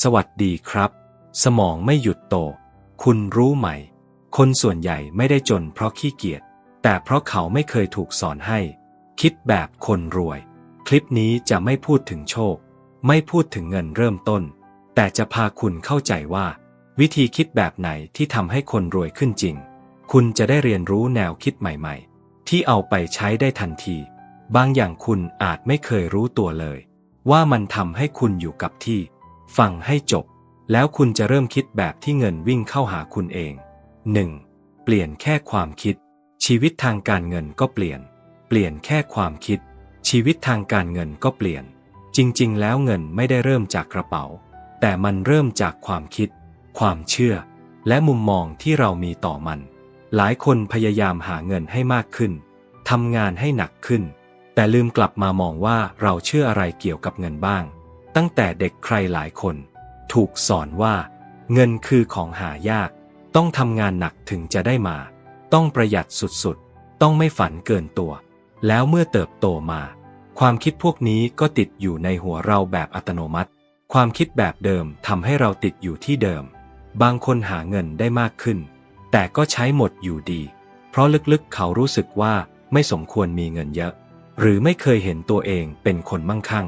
สวัสดีครับ สมองไม่หยุดโต คุณรู้ไหม คนส่วนใหญ่ไม่ได้จนเพราะขี้เกียจ แต่เพราะเขาไม่เคยถูกสอนให้ คิดแบบคนรวย คลิปนี้จะไม่พูดถึงโชค ไม่พูดถึงเงินเริ่มต้น แต่จะพาคุณเข้าใจว่า วิธีคิดแบบไหนที่ทำให้คนรวยขึ้นจริง คุณจะได้เรียนรู้แนวคิดใหม่ๆ ที่เอาไปใช้ได้ทันที บางอย่างคุณอาจไม่เคยรู้ตัวเลย ว่ามันทำให้คุณอยู่กับที่ ฟังให้จบ แล้วคุณจะเริ่มคิดแบบที่เงินวิ่งเข้าหาคุณเอง 1. เปลี่ยนแค่ความคิด ชีวิตทางการเงินก็เปลี่ยน เปลี่ยนแค่ความคิด ชีวิตทางการเงินก็เปลี่ยน จริงๆ แล้วเงินไม่ได้เริ่มจากกระเป๋า แต่มันเริ่มจากความคิด ความเชื่อ และมุมมองที่เรามีต่อมัน หลายคนพยายามหาเงินให้มากขึ้นทำงานให้หนักขึ้น แต่ลืมกลับมามองว่าเราเชื่ออะไรเกี่ยวกับเงินบ้าง ตั้งแต่เด็กใครหลายคน ถูกสอนว่า เงินคือของหายาก ต้องทำงานหนักถึงจะได้มา ต้องประหยัดสุดๆ ต้องไม่ฝันเกินตัว แล้วเมื่อเติบโตมา ความคิดพวกนี้ก็ติดอยู่ในหัวเราแบบอัตโนมัติ ความคิดแบบเดิมทำให้เราติดอยู่ที่เดิม บางคนหาเงินได้มากขึ้น แต่ก็ใช้หมดอยู่ดี เพราะลึกๆเขารู้สึกว่าไม่สมควรมีเงินเยอะ หรือไม่เคยเห็นตัวเองเป็นคนมั่งคั่ง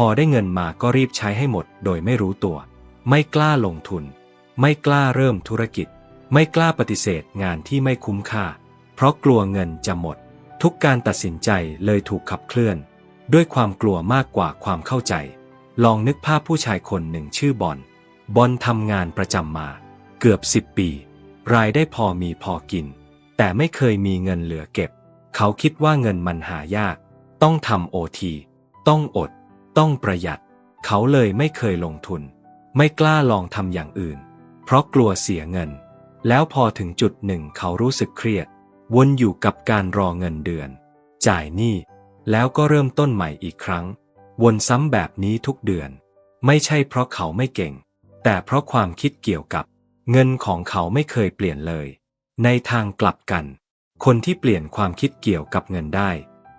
พอได้เงินมาก็รีบใช้ให้หมดโดยไม่รู้ตัว ไม่กล้าลงทุน ไม่กล้าเริ่มธุรกิจ ไม่กล้าปฏิเสธงานที่ไม่คุ้มค่า เพราะกลัวเงินจะหมด ทุกการตัดสินใจเลยถูกขับเคลื่อน ด้วยความกลัวมากกว่าความเข้าใจ ลองนึกภาพผู้ชายคนหนึ่งชื่อบอลบอลทำงานประจำมา เกือบสิบปี รายได้พอมีพอกิน แต่ไม่เคยมีเงินเหลือเก็บ เขาคิดว่าเงินมันหายาก ต้องทำโอที ต้องอด ต้องประหยัด เขาเลยไม่เคยลงทุน ไม่กล้าลองทำอย่างอื่น เพราะกลัวเสียเงิน แล้วพอถึงจุดหนึ่งเขารู้สึกเครียด วนอยู่กับการรอเงินเดือน จ่ายหนี้ แล้วก็เริ่มต้นใหม่อีกครั้ง วนซ้ำแบบนี้ทุกเดือน ไม่ใช่เพราะเขาไม่เก่ง แต่เพราะความคิดเกี่ยวกับ เงินของเขาไม่เคยเปลี่ยนเลย ในทางกลับกัน คนที่เปลี่ยนความคิดเกี่ยวกับเงินได้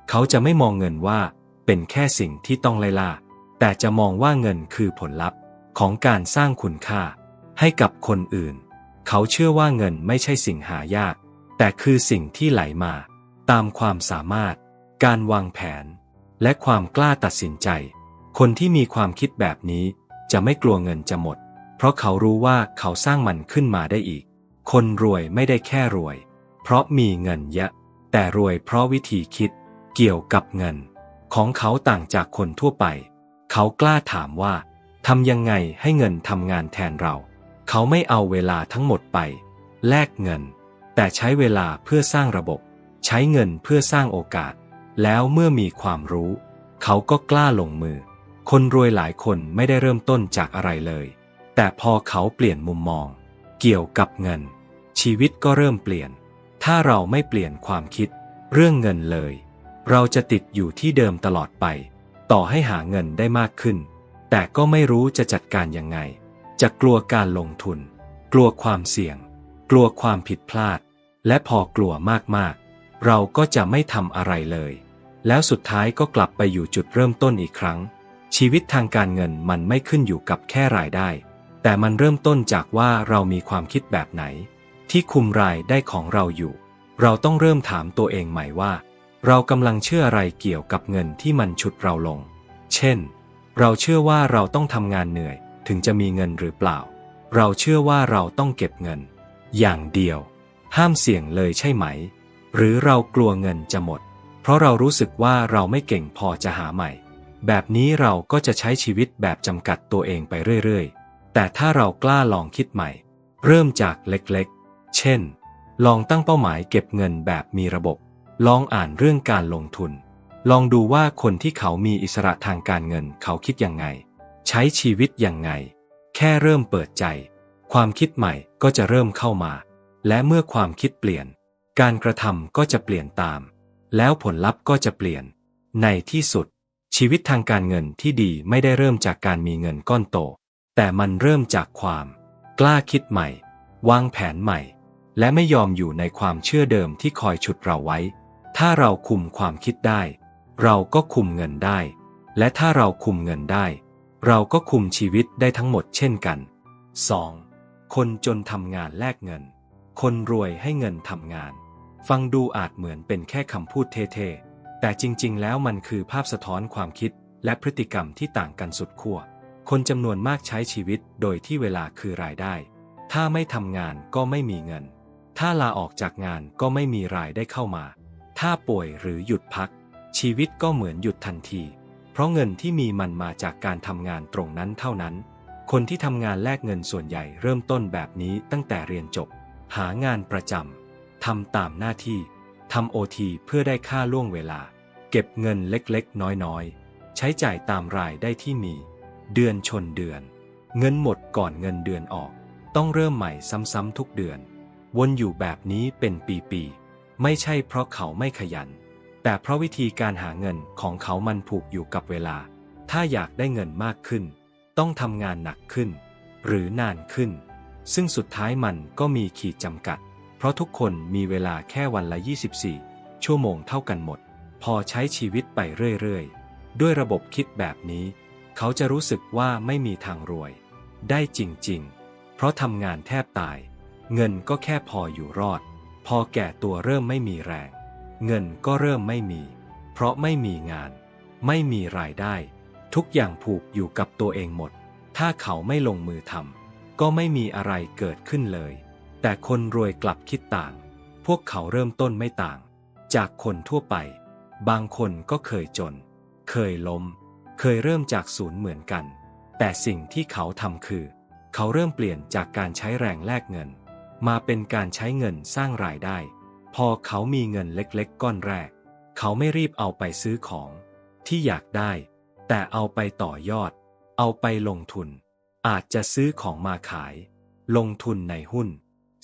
เขาจะไม่มองเงินว่า เป็นแค่สิ่งที่ต้องไล่ล่า แต่จะมองว่าเงินคือผลลัพธ์ของการสร้างคุณค่า ให้กับคนอื่น เขาเชื่อว่าเงินไม่ใช่สิ่งหายาก แต่คือสิ่งที่ไหลมา ตามความสามารถ การวางแผน และความกล้าตัดสินใจ คนที่มีความคิดแบบนี้ จะไม่กลัวเงินจะหมด เพราะเขารู้ว่าเขาสร้างมันขึ้นมาได้อีก คนรวยไม่ได้แค่รวย เพราะมีเงินเยอะ แต่รวยเพราะวิธีคิด เกี่ยวกับเงิน ของเขาต่างจากคนทั่วไป เขากล้าถามว่าทำยังไงให้เงินทำงานแทนเรา เขาไม่เอาเวลาทั้งหมดไป แลกเงิน แต่ใช้เวลาเพื่อสร้างระบบ ใช้เงินเพื่อสร้างโอกาส แล้วเมื่อมีความรู้ เขาก็กล้าลงมือ คนรวยหลายคนไม่ได้เริ่มต้นจากอะไรเลย แต่พอเขาเปลี่ยนมุมมอง เกี่ยวกับเงิน ชีวิตก็เริ่มเปลี่ยน ถ้าเราไม่เปลี่ยนความคิด เรื่องเงินเลย เราจะติดอยู่ที่เดิมตลอดไป ต่อให้หาเงินได้มากขึ้น แต่ก็ไม่รู้จะจัดการยังไง จะกลัวการลงทุน กลัวความเสี่ยง กลัวความผิดพลาด และพอกลัวมากๆ เราก็จะไม่ทำอะไรเลย แล้วสุดท้ายก็กลับไปอยู่จุดเริ่มต้นอีกครั้ง ชีวิตทางการเงินมันไม่ขึ้นอยู่กับแค่รายได้ แต่มันเริ่มต้นจากว่าเรามีความคิดแบบไหน ที่คุมรายได้ของเราอยู่ เราต้องเริ่มถามตัวเองใหม่ว่า เรากำลังเชื่ออะไรเกี่ยวกับเงินที่มันฉุดเราลง เช่น เราเชื่อว่าเราต้องทำงานเหนื่อยถึงจะมีเงินหรือเปล่า เราเชื่อว่าเราต้องเก็บเงิน อย่างเดียว ห้ามเสี่ยงเลยใช่ไหม หรือเรากลัวเงินจะหมด เพราะเรารู้สึกว่าเราไม่เก่งพอจะหาใหม่ แบบนี้เราก็จะใช้ชีวิตแบบจำกัดตัวเองไปเรื่อยๆ แต่ถ้าเรากล้าลองคิดใหม่ เริ่มจากเล็กๆ เช่น ลองตั้งเป้าหมายเก็บเงินแบบมีระบบ ลองอ่านเรื่องการลงทุน ลองดูว่าคนที่เขามีอิสระทางการเงินเขาคิดยังไง ใช้ชีวิตยังไง แค่เริ่มเปิดใจ ความคิดใหม่ก็จะเริ่มเข้ามา และเมื่อความคิดเปลี่ยน การกระทำก็จะเปลี่ยนตาม แล้วผลลัพธ์ก็จะเปลี่ยน ในที่สุด ชีวิตทางการเงินที่ดีไม่ได้เริ่มจากการมีเงินก้อนโต แต่มันเริ่มจากความ กล้าคิดใหม่ วางแผนใหม่ และไม่ยอมอยู่ในความเชื่อเดิมที่คอยฉุดเราไว้ ถ้าเราคุมความคิดได้ เราก็คุมเงินได้ และถ้าเราคุมเงินได้ เราก็คุมชีวิตได้ทั้งหมดเช่นกัน 2. คนจนทำงานแลกเงิน คนรวยให้เงินทำงาน ฟังดูอาจเหมือนเป็นแค่คำพูดเท่ๆ แต่จริงๆ แล้วมันคือภาพสะท้อนความคิดและพฤติกรรมที่ต่างกันสุดขั้ว คนจำนวนมากใช้ชีวิตโดยที่เวลาคือรายได้ ถ้าไม่ทำงานก็ไม่มีเงิน ถ้าลาออกจากงานก็ไม่มีรายได้เข้ามา ถ้าป่วยหรือหยุดพัก ชีวิตก็เหมือนหยุดทันที เพราะเงินที่มีมันมาจากการทำงานตรงนั้นเท่านั้น คนที่ทำงานแลกเงินส่วนใหญ่เริ่มต้นแบบนี้ตั้งแต่เรียนจบ หางานประจำทำตามหน้าที่ทำโอทีเพื่อได้ค่าล่วงเวลา เก็บเงินเล็กๆ น้อยๆ ใช้จ่ายตามรายได้ที่มี เดือนชนเดือน เงินหมดก่อนเงินเดือนออก ต้องเริ่มใหม่ซ้ำๆทุกเดือน วนอยู่แบบนี้เป็นปีๆ ไม่ใช่เพราะเขาไม่ขยัน แต่เพราะวิธีการหาเงินของเขามันผูกอยู่กับเวลา ถ้าอยากได้เงินมากขึ้น ต้องทำงานหนักขึ้น หรือนานขึ้น ซึ่งสุดท้ายมันก็มีขีดจำกัด เพราะทุกคนมีเวลาแค่วันละ 24 ชั่วโมงเท่ากันหมด พอใช้ชีวิตไปเรื่อยๆ ด้วยระบบคิดแบบนี้ เขาจะรู้สึกว่าไม่มีทางรวย ได้จริงๆ เพราะทำงานแทบตาย เงินก็แค่พออยู่รอด พอแก่ตัวเริ่มไม่มีแรง เงินก็เริ่มไม่มี เพราะไม่มีงาน ไม่มีรายได้ ทุกอย่างผูกอยู่กับตัวเองหมด ถ้าเขาไม่ลงมือทำก็ไม่มีอะไรเกิดขึ้นเลย แต่คนรวยกลับคิดต่าง พวกเขาเริ่มต้นไม่ต่าง จากคนทั่วไป บางคนก็เคยจน เคยล้ม เคยเริ่มจากศูนย์เหมือนกัน แต่สิ่งที่เขาทำคือ เขาเริ่มเปลี่ยนจากการใช้แรงแลกเงิน มาเป็นการใช้เงินสร้างรายได้ พอเขามีเงินเล็กๆ ก้อนแรก เขาไม่รีบเอาไปซื้อของ ที่อยากได้ แต่เอาไปต่อยอด เอาไปลงทุน อาจจะซื้อของมาขาย ลงทุนในหุ้น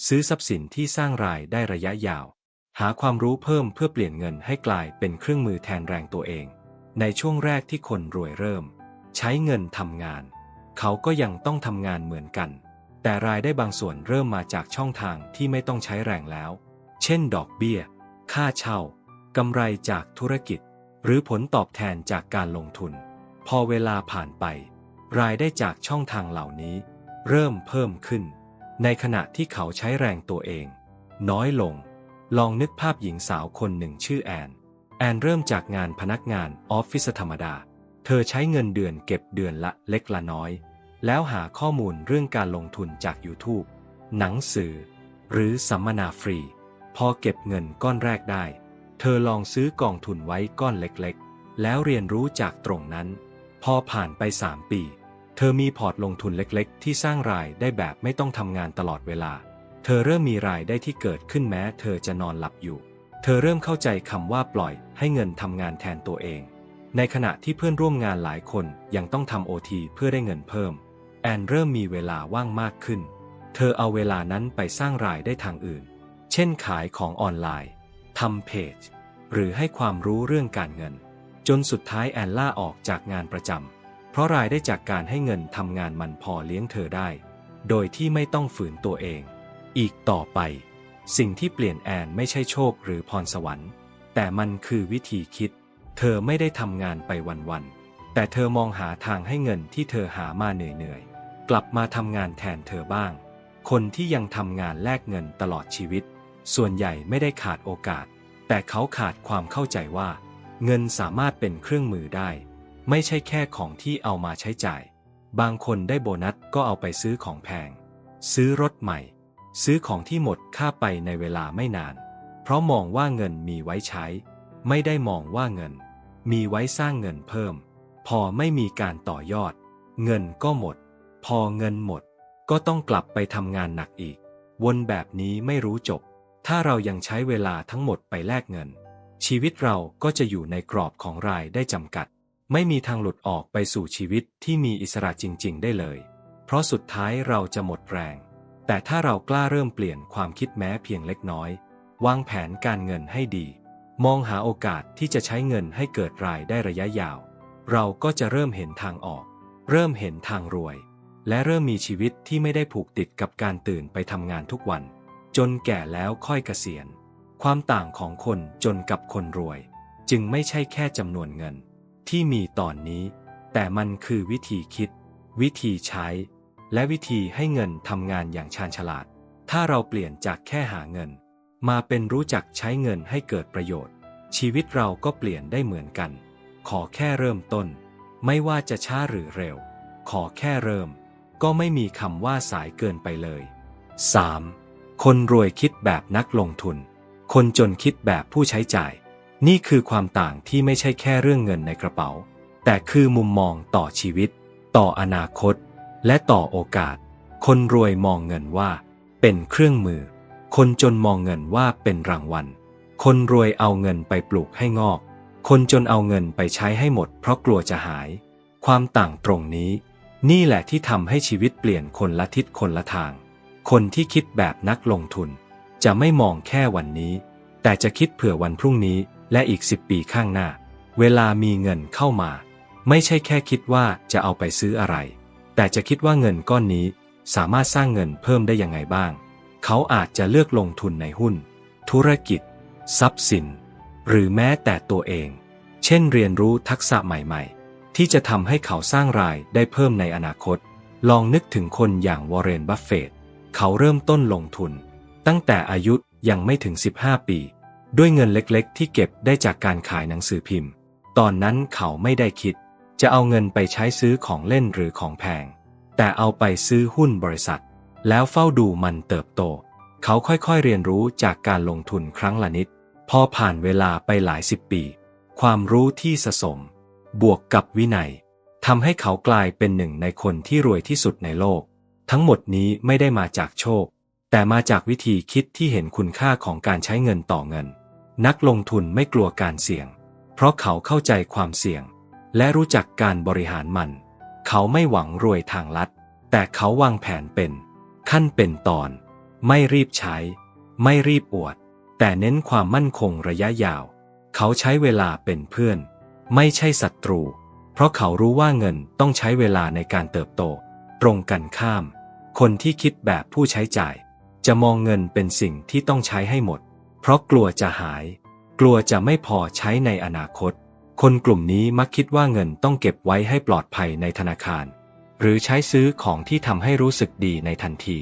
ซื้อทรัพย์สินที่สร้างรายได้ระยะยาว หาความรู้เพิ่มเพื่อเปลี่ยนเงินให้กลายเป็นเครื่องมือแทนแรงตัวเอง ในช่วงแรกที่คนรวยเริ่ม ใช้เงินทำงาน เขาก็ยังต้องทำงานเหมือนกัน แต่รายได้บางส่วนเริ่มมาจากช่องทางที่ไม่ต้องใช้แรงแล้ว เช่น ดอกเบี้ย ค่าเช่ากำไรจากธุรกิจ หรือผลตอบแทนจากการลงทุน พอเวลาผ่านไป รายได้จากช่องทางเหล่านี้ เริ่มเพิ่มขึ้น ในขณะที่เขาใช้แรงตัวเอง น้อยลง ลองนึกภาพหญิงสาวคนหนึ่งชื่อแอน แอนเริ่มจากงานพนักงานออฟฟิศธรรมดา เธอใช้เงินเดือนเก็บเดือนละเล็กละน้อย แล้วหาข้อมูลเรื่องการลงทุนจาก YouTube หนังสือ หรือสัมมนาฟรี พอเก็บเงินก้อนแรกได้ เธอลองซื้อกองทุนไว้ก้อนเล็กๆ แล้วเรียนรู้จากตรงนั้น พอผ่านไป 3 ปี เธอมีพอร์ตลงทุนเล็กๆ ที่สร้างรายได้แบบไม่ต้องทำงานตลอดเวลา เธอเริ่มมีรายได้ที่เกิดขึ้นแม้ เธอจะนอนหลับอยู่ เธอเริ่มเข้าใจคำว่าปล่อยให้เงินทำงานแทนตัวเอง ในขณะที่เพื่อนร่วมงานหลายคนยังต้องทำโอทีเพื่อได้เงินเพิ่ม แอนเริ่มมีเวลาว่างมากขึ้น เธอเอาเวลานั้นไปสร้างรายได้ทางอื่น เช่นขายของออนไลน์ ทำเพจ หรือให้ความรู้เรื่องการเงิน จนสุดท้ายแอนล่าออกจากงานประจำ เพราะรายได้จากการให้เงินทำงานมันพอเลี้ยงเธอได้ โดยที่ไม่ต้องฝืนตัวเอง อีกต่อไป สิ่งที่เปลี่ยนแอนไม่ใช่โชคหรือพรสวรรค์ แต่มันคือวิธีคิด เธอไม่ได้ทำงานไปวันๆ แต่เธอมองหาทางให้เงินที่เธอหามาเหนื่อยๆ กลับมาทำงานแทนเธอบ้าง คนที่ยังทำงานแลกเงินตลอดชีวิต ส่วนใหญ่ไม่ได้ขาดโอกาส แต่เขาขาดความเข้าใจว่า เงินสามารถเป็นเครื่องมือได้ ไม่ใช่แค่ของที่เอามาใช้จ่าย บางคนได้โบนัสก็เอาไปซื้อของแพง ซื้อรถใหม่ ซื้อของที่หมดค่าไปในเวลาไม่นาน เพราะมองว่าเงินมีไว้ใช้ ไม่ได้มองว่าเงิน มีไว้สร้างเงินเพิ่ม พอไม่มีการต่อยอด เงินก็หมด พอเงินหมด ก็ต้องกลับไปทำงานหนักอีก วนแบบนี้ไม่รู้จบ ถ้าเรายังใช้เวลาทั้งหมดไปแลกเงิน ชีวิตเราก็จะอยู่ในกรอบของรายได้จำกัด ไม่มีทางหลุดออกไปสู่ชีวิตที่มีอิสระจริง ๆ ได้เลย เพราะสุดท้ายเราจะหมดแรง แต่ถ้าเรากล้าเริ่มเปลี่ยนความคิดแม้เพียงเล็กน้อย วางแผนการเงินให้ดี มองหาโอกาสที่จะใช้เงินให้เกิดรายได้ระยะยาว เราก็จะเริ่มเห็นทางออก เริ่มเห็นทางรวย และเริ่มมีชีวิตที่ไม่ได้ผูกติดกับการตื่นไปทำงานทุกวัน จนแก่แล้วค่อยเกษียณ ความต่างของคนจนกับคนรวย จึงไม่ใช่แค่จำนวนเงิน ที่มีตอนนี้แแต่มันคือวิธีคิด วิธีใช้ และวิธีให้เงินทำงานอย่างชาญฉลาด ถ้าเราเปลี่ยนจากแค่หาเงิน มาเป็นรู้จักใช้เงินให้เกิดประโยชน์ ชีวิตเราก็เปลี่ยนได้เหมือนกัน ขอแค่เริ่มต้น ไม่ว่าจะช้าหรือเร็ว ขอแค่เริ่ม ก็ไม่มีคำว่าสายเกินไปเลย 3. คนรวยคิดแบบนักลงทุน คนจนคิดแบบผู้ใช้จ่าย นี่คือความต่างที่ไม่ใช่แค่เรื่องเงินในกระเป๋า แต่คือมุมมองต่อชีวิต ต่ออนาคต และต่อโอกาส คนรวยมองเงินว่า เป็นเครื่องมือ คนจนมองเงินว่าเป็นรางวัล คนรวยเอาเงินไปปลูกให้งอก คนจนเอาเงินไปใช้ให้หมด เพราะกลัวจะหาย ความต่างตรงนี้ นี่แหละที่ทำให้ชีวิตเปลี่ยนคนละทิศคนละทาง คนที่คิดแบบนักลงทุน จะไม่มองแค่วันนี้ แต่จะคิดเผื่อวันพรุ่งนี้และอีกสิบปีข้างหน้า เวลามีเงินเข้ามา ไม่ใช่แค่คิดว่าจะเอาไปซื้ออะไร แต่จะคิดว่าเงินก้อนนี้สามารถสร้างเงินเพิ่มได้ยังไงบ้าง เขาอาจจะเลือกลงทุนในหุ้น ธุรกิจ ทรัพย์สิน หรือแม้แต่ตัวเอง เช่นเรียนรู้ทักษะใหม่ ๆ ที่จะทำให้เขาสร้างรายได้เพิ่มในอนาคต ลองนึกถึงคนอย่างวอร์เรนบัฟเฟตต์เขาเริ่มต้นลงทุน ตั้งแต่อายุยังไม่ถึง 15 ปี ด้วยเงินเล็กๆ ที่เก็บได้จากการขายหนังสือพิมพ์ ตอนนั้นเขาไม่ได้คิด จะเอาเงินไปใช้ซื้อของเล่นหรือของแพง แต่เอาไปซื้อหุ้นบริษัท แล้วเฝ้าดูมันเติบโต เขาค่อยๆเรียนรู้จากการลงทุนครั้งละนิด พอผ่านเวลาไปหลายสิบปี ความรู้ที่สะสม บวกกับวินัยทำให้เขากลายเป็นหนึ่งในคนที่รวยที่สุดในโลก ทั้งหมดนี้ไม่ได้มาจากโชค แต่มาจากวิธีคิดที่เห็นคุณค่าของการใช้เงินต่อเงิน นักลงทุนไม่กลัวการเสี่ยง เพราะเขาเข้าใจความเสี่ยง และรู้จักการบริหารมัน เขาไม่หวังรวยทางลัด แต่เขาวางแผนเป็น ขั้นเป็นตอน ไม่รีบใช้ ไม่รีบอวด แต่เน้นความมั่นคงระยะยาว เขาใช้เวลาเป็นเพื่อน ไม่ใช่ศัตรู เพราะเขารู้ว่าเงินต้องใช้เวลาในการเติบโต ตรงกันข้าม คนที่คิดแบบผู้ใช้จ่าย จะมองเงินเป็นสิ่งที่ต้องใช้ให้หมด เพราะกลัวจะหาย กลัวจะไม่พอใช้ในอนาคต คนกลุ่มนี้มักคิดว่าเงินต้องเก็บไว้ให้ปลอดภัยในธนาคาร หรือใช้ซื้อของที่ทำให้รู้สึกดีในทันที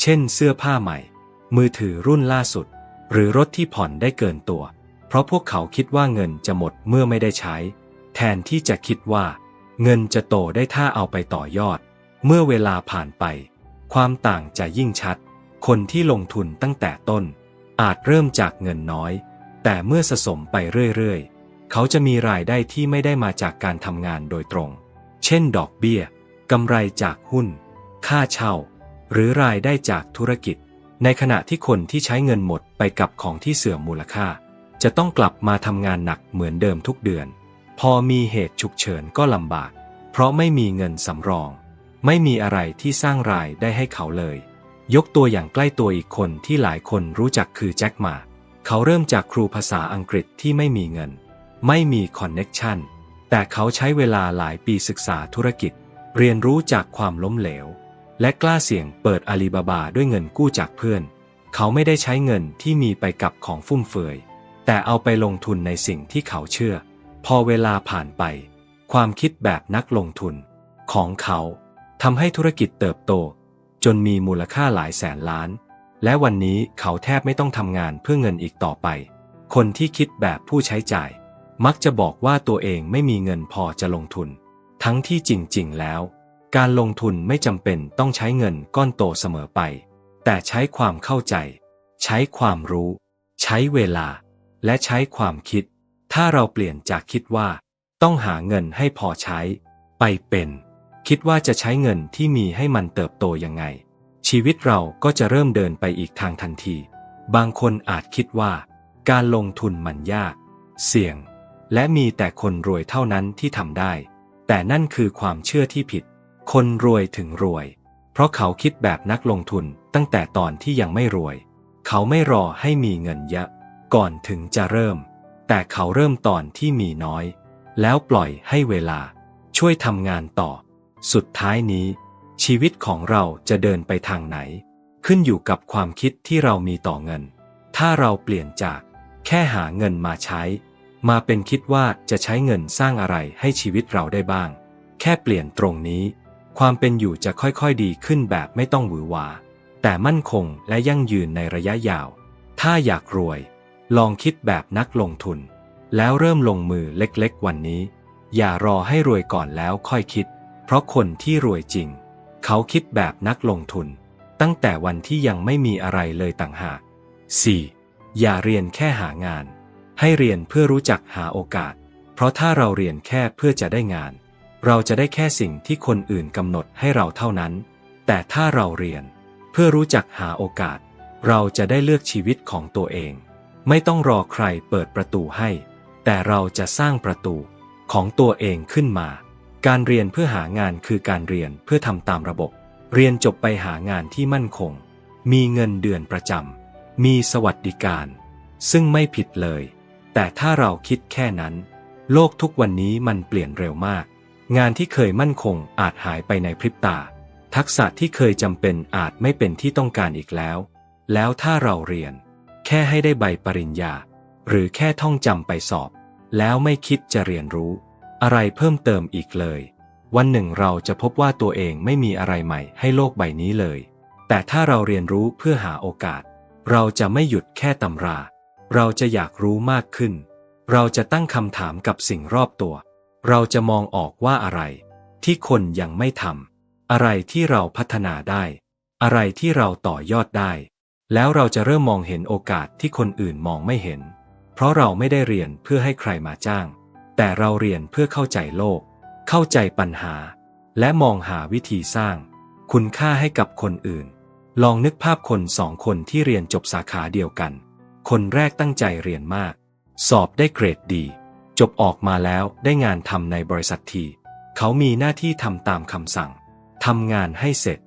เช่น เสื้อผ้าใหม่ มือถือรุ่นล่าสุด หรือรถที่ผ่อนได้เกินตัว เพราะพวกเขาคิดว่าเงินจะหมดเมื่อไม่ได้ใช้ แทนที่จะคิดว่า เงินจะโตได้ถ้าเอาไปต่อยอด เมื่อเวลาผ่านไป ความต่างจะยิ่งชัด คนที่ลงทุนตั้งแต่ต้น อาจเริ่มจากเงินน้อย แต่เมื่อสะสมไปเรื่อยๆ เขาจะมีรายได้ที่ไม่ได้มาจากการทำงานโดยตรง เช่น ดอกเบี้ยกำไรจากหุ้น ค่าเช่า หรือรายได้จากธุรกิจ ในขณะที่คนที่ใช้เงินหมดไปกับของที่เสื่อมมูลค่า จะต้องกลับมาทำงานหนักเหมือนเดิมทุกเดือน พอมีเหตุฉุกเฉินก็ลำบาก เพราะไม่มีเงินสำรอง ไม่มีอะไรที่สร้างรายได้ให้เขาเลย ยกตัวอย่างใกล้ตัวอีกคนที่หลายคนรู้จักคือแจ็คหมา เขาเริ่มจากครูภาษาอังกฤษที่ไม่มีเงิน ไม่มีคอนเน็กชันแต่เขาใช้เวลาหลายปีศึกษาธุรกิจ เรียนรู้จากความล้มเหลว และกล้าเสี่ยงเปิดอาลีบาบาด้วยเงินกู้จากเพื่อน เขาไม่ได้ใช้เงินที่มีไปกับของฟุ่มเฟือย แต่เอาไปลงทุนในสิ่งที่เขาเชื่อ พอเวลาผ่านไป ความคิดแบบนักลงทุน ของเขาทำให้ธุรกิจเติบโต จนมีมูลค่าหลายแสนล้าน และวันนี้เขาแทบไม่ต้องทำงานเพื่อเงินอีกต่อไป คนที่คิดแบบผู้ใช้จ่าย มักจะบอกว่าตัวเองไม่มีเงินพอจะลงทุน ทั้งที่จริงๆแล้ว การลงทุนไม่จำเป็นต้องใช้เงินก้อนโตเสมอไป แต่ใช้ความเข้าใจ ใช้ความรู้ ใช้เวลา และใช้ความคิด ถ้าเราเปลี่ยนจากคิดว่า ต้องหาเงินให้พอใช้ ไปเป็น คิดว่าจะใช้เงินที่มีให้มันเติบโตยังไง ชีวิตเราก็จะเริ่มเดินไปอีกทางทันที บางคนอาจคิดว่า การลงทุนมันยาก เสี่ยง และมีแต่คนรวยเท่านั้นที่ทำได้ แต่นั่นคือความเชื่อที่ผิด คนรวยถึงรวย เพราะเขาคิดแบบนักลงทุนตั้งแต่ตอนที่ยังไม่รวย เขาไม่รอให้มีเงินเยอะ ก่อนถึงจะเริ่ม แต่เขาเริ่มตอนที่มีน้อย แล้วปล่อยให้เวลาช่วยทำงานต่อ สุดท้ายนี้ ชีวิตของเราจะเดินไปทางไหน ขึ้นอยู่กับความคิดที่เรามีต่อเงิน ถ้าเราเปลี่ยนจาก แค่หาเงินมาใช้ มาเป็นคิดว่าจะใช้เงินสร้างอะไรให้ชีวิตเราได้บ้าง แค่เปลี่ยนตรงนี้ ความเป็นอยู่จะค่อยๆดีขึ้นแบบไม่ต้องหวือหวาแต่มั่นคงและยั่งยืนในระยะยาว ถ้าอยากรวย ลองคิดแบบนักลงทุน แล้วเริ่มลงมือเล็กๆ วันนี้ อย่ารอให้รวยก่อนแล้วค่อยคิด เพราะคนที่รวยจริง เขาคิดแบบนักลงทุน ตั้งแต่วันที่ยังไม่มีอะไรเลยต่างหาก 4. อย่าเรียนแค่หางาน ให้เรียนเพื่อรู้จักหาโอกาส เพราะถ้าเราเรียนแค่เพื่อจะได้งาน เราจะได้แค่สิ่งที่คนอื่นกำหนดให้เราเท่านั้น แต่ถ้าเราเรียน เพื่อรู้จักหาโอกาส เราจะได้เลือกชีวิตของตัวเอง ไม่ต้องรอใครเปิดประตูให้ แต่เราจะสร้างประตูของตัวเองขึ้นมา การเรียนเพื่อหางานคือการเรียนเพื่อทำตามระบบ เรียนจบไปหางานที่มั่นคง มีเงินเดือนประจำ มีสวัสดิการ ซึ่งไม่ผิดเลย แต่ถ้าเราคิดแค่นั้น โลกทุกวันนี้มันเปลี่ยนเร็วมาก งานที่เคยมั่นคงอาจหายไปในพริบตา ทักษะที่เคยจำเป็นอาจไม่เป็นที่ต้องการอีกแล้ว แล้วถ้าเราเรียน ค่ให้ได้ใบปริญญา หรือแค่ท่องจำไปสอบ แล้วไม่คิดจะเรียนรู้ อะไรเพิ่มเติมอีกเลย วันหนึ่งเราจะพบว่าตัวเองไม่มีอะไรใหม่ให้โลกใบนี้เลย แต่ถ้าเราเรียนรู้เพื่อหาโอกาส เราจะไม่หยุดแค่ตำรา เราจะอยากรู้มากขึ้น เราจะตั้งคำถามกับสิ่งรอบตัว เราจะมองออกว่าอะไร ที่คนยังไม่ทำอะไรที่เราพัฒนาได้ อะไรที่เราต่อยอดได้ แล้วเราจะเริ่มมองเห็นโอกาสที่คนอื่นมองไม่เห็น เพราะเราไม่ได้เรียนเพื่อให้ใครมาจ้าง แต่เราเรียนเพื่อเข้าใจโลก เข้าใจปัญหา และมองหาวิธีสร้าง คุณค่าให้กับคนอื่น ลองนึกภาพคนสองคนที่เรียนจบสาขาเดียวกัน คนแรกตั้งใจเรียนมาก สอบได้เกรดดี จบออกมาแล้วได้งานทำในบริษัททีเขามีหน้าที่ทำตามคำสั่งทำงานให้เสร็จ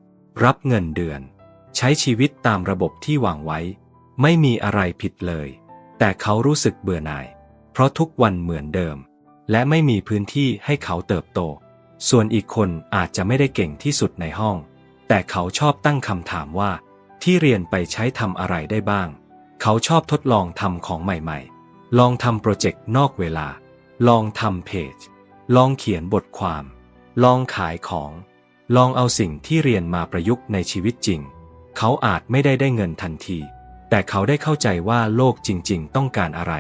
รับเงินเดือน ใช้ชีวิตตามระบบที่วางไว้ ไม่มีอะไรผิดเลย แต่เขารู้สึกเบื่อหน่าย เพราะทุกวันเหมือนเดิม และไม่มีพื้นที่ให้เขาเติบโต ส่วนอีกคนอาจจะไม่ได้เก่งที่สุดในห้อง แต่เขาชอบตั้งคำถามว่า ที่เรียนไปใช้ทำอะไรได้บ้าง เขาชอบทดลองทำของใหม่ๆ ลองทำโปรเจกต์นอกเวลา ลองทำเพจ ลองเขียนบทความ ลองขายของ ลองเอาสิ่งที่เรียนมาประยุกต์ในชีวิตจริง เขาอาจไม่ได้ได้เงินทันที แต่เขาได้เข้าใจว่าโลกจริง ๆ ต้องการอะไร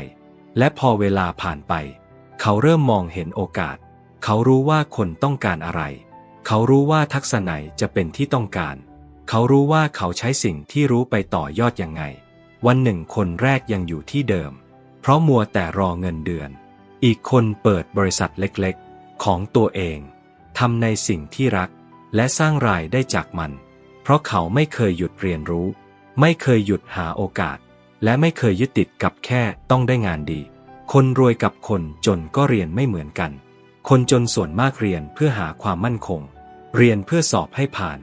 และพอเวลาผ่านไป เขาเริ่มมองเห็นโอกาส เขารู้ว่าคนต้องการอะไร เขารู้ว่าทักษะไหนจะเป็นที่ต้องการ เขารู้ว่าเขาใช้สิ่งที่รู้ไปต่อยอดยังไง วันหนึ่งคนแรกยังอยู่ที่เดิม เพราะมัวแต่รอเงินเดือน อีกคนเปิดบริษัทเล็กๆ ของตัวเองทำในสิ่งที่รัก และสร้างรายได้จากมัน เพราะเขาไม่เคยหยุดเรียนรู้ ไม่เคยหยุดหาโอกาส และไม่เคยยึดติดกับแค่ต้องได้งานดี คนรวยกับคนจนก็เรียนไม่เหมือนกัน คนจนส่วนมากเรียนเพื่อหาความมั่นคง เรียนเพื่อสอบให้ผ่าน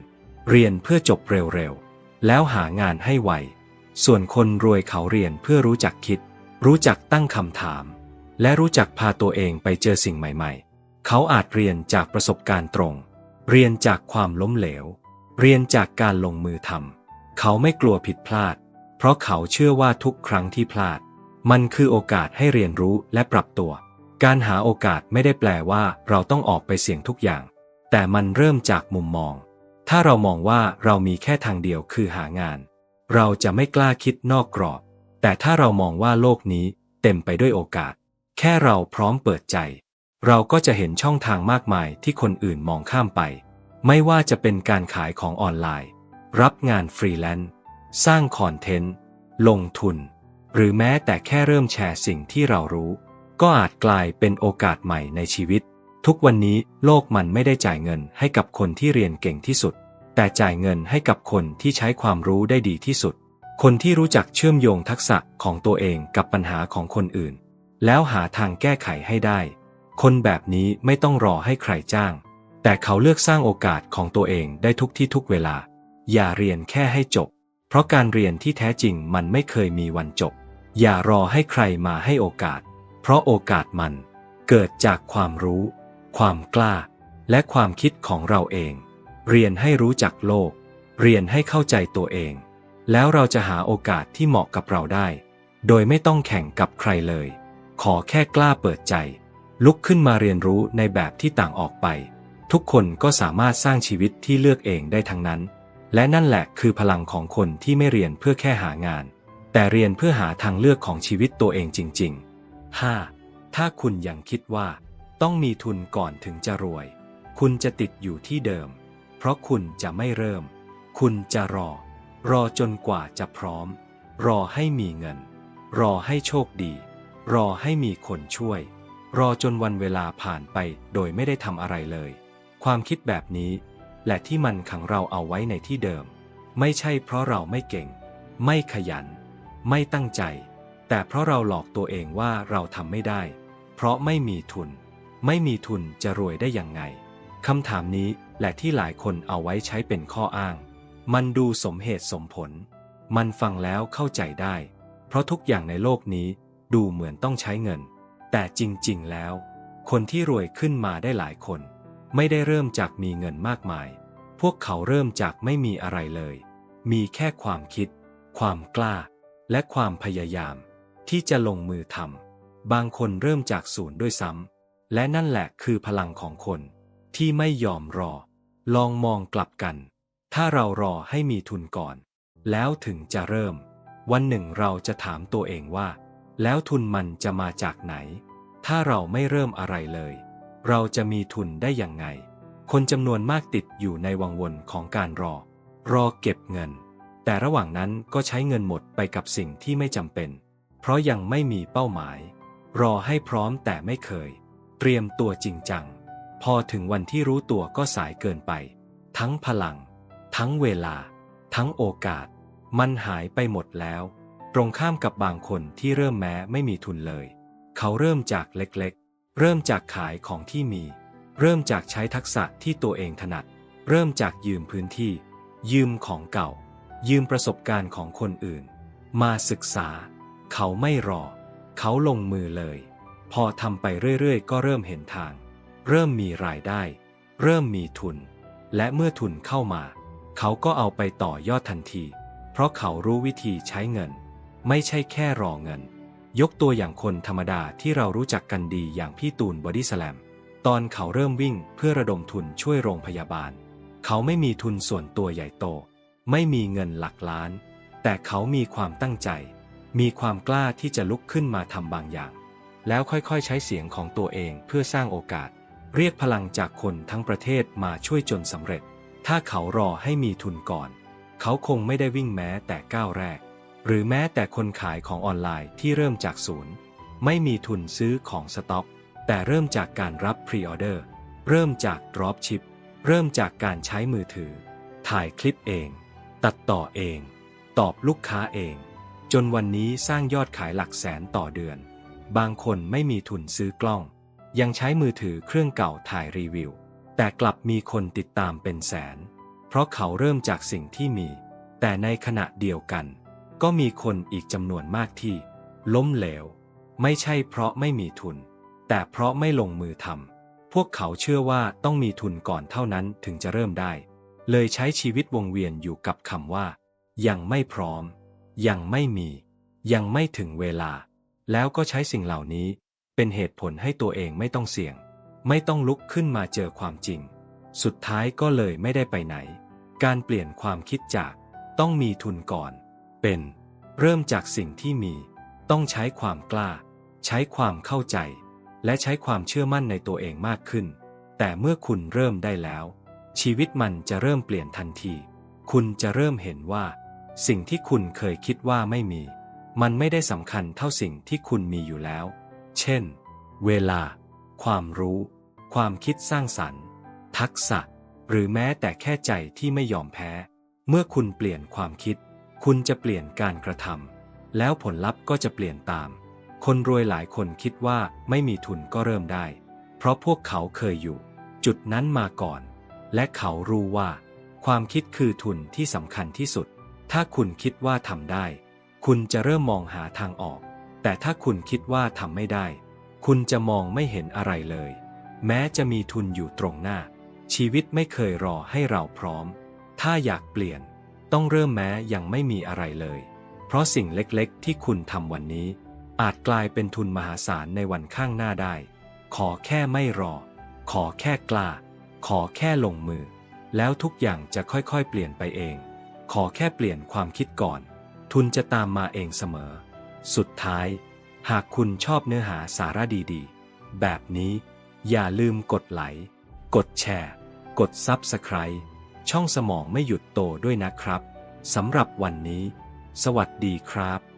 เรียนเพื่อจบเร็วๆ แล้วหางานให้ไว ส่วนคนรวยเขาเรียนเพื่อรู้จักคิด รู้จักตั้งคำถาม และรู้จักพาตัวเองไปเจอสิ่งใหม่ ๆ เขาอาจเรียนจากประสบการณ์ตรง เรียนจากความล้มเหลว เรียนจากการลงมือทำเขาไม่กลัวผิดพลาด เพราะเขาเชื่อว่าทุกครั้งที่พลาด มันคือโอกาสให้เรียนรู้และปรับตัว การหาโอกาสไม่ได้แปลว่าเราต้องออกไปเสี่ยงทุกอย่าง แต่มันเริ่มจากมุมมอง ถ้าเรามองว่าเรามีแค่ทางเดียวคือหางาน เราจะไม่กล้าคิดนอกกรอบ แต่ถ้าเรามองว่าโลกนี้เต็มไปด้วยโอกาส แค่เราพร้อมเปิดใจ เราก็จะเห็นช่องทางมากมายที่คนอื่นมองข้ามไป ไม่ว่าจะเป็นการขายของออนไลน์ รับงานฟรีแลนซ์ สร้างคอนเทนต์ ลงทุน หรือแม้แต่แค่เริ่มแชร์สิ่งที่เรารู้ ก็อาจกลายเป็นโอกาสใหม่ในชีวิต ทุกวันนี้โลกมันไม่ได้จ่ายเงินให้กับคนที่เรียนเก่งที่สุด แต่จ่ายเงินให้กับคนที่ใช้ความรู้ได้ดีที่สุด คนที่รู้จักเชื่อมโยงทักษะของตัวเองกับปัญหาของคนอื่น แล้วหาทางแก้ไขให้ได้ คนแบบนี้ไม่ต้องรอให้ใครจ้าง แต่เขาเลือกสร้างโอกาสของตัวเองได้ทุกที่ทุกเวลา อย่าเรียนแค่ให้จบ เพราะการเรียนที่แท้จริงมันไม่เคยมีวันจบ อย่ารอให้ใครมาให้โอกาส เพราะโอกาสมัน เกิดจากความรู้ ความกล้า และความคิดของเราเอง เรียนให้รู้จักโลก เรียนให้เข้าใจตัวเอง แล้วเราจะหาโอกาสที่เหมาะกับเราได้ โดยไม่ต้องแข่งกับใครเลย ขอแค่กล้าเปิดใจ ลุกขึ้นมาเรียนรู้ในแบบที่ต่างออกไป ทุกคนก็สามารถสร้างชีวิตที่เลือกเองได้ทั้งนั้น และนั่นแหละคือพลังของคนที่ไม่เรียนเพื่อแค่หางาน แต่เรียนเพื่อหาทางเลือกของชีวิตตัวเองจริง ๆ 5. ถ้าคุณยังคิดว่า ต้องมีทุนก่อนถึงจะรวย คุณจะติดอยู่ที่เดิม เพราะคุณจะไม่เริ่ม คุณจะรอ รอจนกว่าจะพร้อม รอให้มีเงิน รอให้โชคดี รอให้มีคนช่วย รอจนวันเวลาผ่านไปโดยไม่ได้ทำอะไรเลย ความคิดแบบนี้ และที่มันขังเราเอาไว้ในที่เดิม ไม่ใช่เพราะเราไม่เก่ง ไม่ขยัน ไม่ตั้งใจ แต่เพราะเราหลอกตัวเองว่าเราทำไม่ได้ เพราะไม่มีทุน ไม่มีทุนจะรวยได้ย่างไงคำถามนี้และที่หลายคนเอาไว้ใช้เป็นข้ออ้าง มันดูสมเหตุสมผล มันฟังแล้วเข้าใจได้ เพราะทุกอย่างในโลกนี้ดูเหมือนต้องใช้เงิน แต่จริงๆแล้ว คนที่รวยขึ้นมาได้หลายคน ไม่ได้เริ่มจากมีเงินมากมาย พวกเขาเริ่มจากไม่มีอะไรเลย มีแค่ความคิด ความกล้า และความพยายาม ที่จะลงมือทำบางคนเริ่มจากศูนย์ด้วยซ้ำและนั่นแหละคือพลังของคน ที่ไม่ยอมรอ ลองมองกลับกัน ถ้าเรารอให้มีทุนก่อน แล้วถึงจะเริ่ม วันหนึ่งเราจะถามตัวเองว่า แล้วทุนมันจะมาจากไหน ถ้าเราไม่เริ่มอะไรเลย เราจะมีทุนได้อย่างไง คนจำนวนมากติดอยู่ในวังวนของการรอ รอเก็บเงิน แต่ระหว่างนั้นก็ใช้เงินหมดไปกับสิ่งที่ไม่จำเป็น เพราะยังไม่มีเป้าหมาย รอให้พร้อมแต่ไม่เคย เตรียมตัวจริงจัง พอถึงวันที่รู้ตัวก็สายเกินไป ทั้งพลัง ทั้งเวลา ทั้งโอกาส มันหายไปหมดแล้ว ตรงข้ามกับบางคนที่เริ่มแม้ไม่มีทุนเลย เขาเริ่มจากเล็ก เริ่มจากขายของที่มี เริ่มจากใช้ทักษะที่ตัวเองถนัด เริ่มจากยืมพื้นที่ ยืมของเก่า ยืมประสบการณ์ของคนอื่น มาศึกษา เขาไม่รอ เขาลงมือเลย พอทำไปเรื่อยๆ ก็เริ่มเห็นทาง เริ่มมีรายได้ เริ่มมีทุน และเมื่อทุนเข้ามา เขาก็เอาไปต่อยอดทันที เพราะเขารู้วิธีใช้เงิน ไม่ใช่แค่รอเงิน ยกตัวอย่างคนธรรมดาที่เรารู้จักกันดีอย่างพี่ตูนบอดี้สแลม ตอนเขาเริ่มวิ่งเพื่อระดมทุนช่วยโรงพยาบาล เขาไม่มีทุนส่วนตัวใหญ่โต ไม่มีเงินหลักล้าน แต่เขามีความตั้งใจ มีความกล้าที่จะลุกขึ้นมาทำบางอย่าง แล้วค่อยๆ ใช้เสียงของตัวเองเพื่อสร้างโอกาส เรียกพลังจากคนทั้งประเทศมาช่วยจนสำเร็จ ถ้าเขารอให้มีทุนก่อน เขาคงไม่ได้วิ่งแม้แต่ก้าวแรก หรือแม้แต่คนขายของออนไลน์ที่เริ่มจากศูนย์ ไม่มีทุนซื้อของสต็อก แต่เริ่มจากการรับพรีออเดอร์ เริ่มจากดรอปชิป เริ่มจากการใช้มือถือ ถ่ายคลิปเอง ตัดต่อเอง ตอบลูกค้าเอง จนวันนี้สร้างยอดขายหลักแสนต่อเดือน บางคนไม่มีทุนซื้อกล้อง ยังใช้มือถือเครื่องเก่าถ่ายรีวิว แต่กลับมีคนติดตามเป็นแสน เพราะเขาเริ่มจากสิ่งที่มี แต่ในขณะเดียวกัน ก็มีคนอีกจำนวนมากที่ ล้มเหลว ไม่ใช่เพราะไม่มีทุน แต่เพราะไม่ลงมือทำพวกเขาเชื่อว่าต้องมีทุนก่อนเท่านั้นถึงจะเริ่มได้ เลยใช้ชีวิตวงเวียนอยู่กับคำว่า ยังไม่พร้อม ยังไม่มี ยังไม่ถึงเวลา แล้วก็ใช้สิ่งเหล่านี้ เป็นเหตุผลให้ตัวเองไม่ต้องเสี่ยง ไม่ต้องลุกขึ้นมาเจอความจริง สุดท้ายก็เลยไม่ได้ไปไหน การเปลี่ยนความคิดจาก ต้องมีทุนก่อน เป็น เริ่มจากสิ่งที่มี ต้องใช้ความกล้า ใช้ความเข้าใจ และใช้ความเชื่อมั่นในตัวเองมากขึ้น แต่เมื่อคุณเริ่มได้แล้ว ชีวิตมันจะเริ่มเปลี่ยนทันที คุณจะเริ่มเห็นว่า สิ่งที่คุณเคยคิดว่าไม่มี มันไม่ได้สำคัญเท่าสิ่งที่คุณมีอยู่แล้ว เช่น เวลา ความรู้ ความคิดสร้างสรรค์ ทักษะ หรือแม้แต่แค่ใจที่ไม่ยอมแพ้ เมื่อคุณเปลี่ยนความคิด คุณจะเปลี่ยนการกระทำแล้วผลลัพธ์ก็จะเปลี่ยนตาม คนรวยหลายคนคิดว่าไม่มีทุนก็เริ่มได้ เพราะพวกเขาเคยอยู่ จุดนั้นมาก่อน และเขารู้ว่า ความคิดคือทุนที่สำคัญที่สุด ถ้าคุณคิดว่าทำได้ คุณจะเริ่มมองหาทางออก แต่ถ้าคุณคิดว่าทำไม่ได้ คุณจะมองไม่เห็นอะไรเลย แม้จะมีทุนอยู่ตรงหน้า ชีวิตไม่เคยรอให้เราพร้อม ถ้าอยากเปลี่ยน ต้องเริ่มแม้ยังไม่มีอะไรเลย เพราะสิ่งเล็กๆ ที่คุณทำวันนี้ อาจกลายเป็นทุนมหาศาลในวันข้างหน้าได้ ขอแค่ไม่รอ ขอแค่กล้าขขอแค่ลงมือ แล้วทุกอย่างจะค่อยๆ เปลี่ยนไปเอง ขอแค่เปลี่ยนความคิดก่อน ทุนจะตามมาเองเสมอ สุดท้าย หากคุณชอบเนื้อหาสาระดีๆ แบบนี้อย่าลืมกดไลค์ กดแชร์ กด Subscribe ช่องสมองไม่หยุดโตด้วยนะครับสำหรับวันนี้ สวัสดีครับ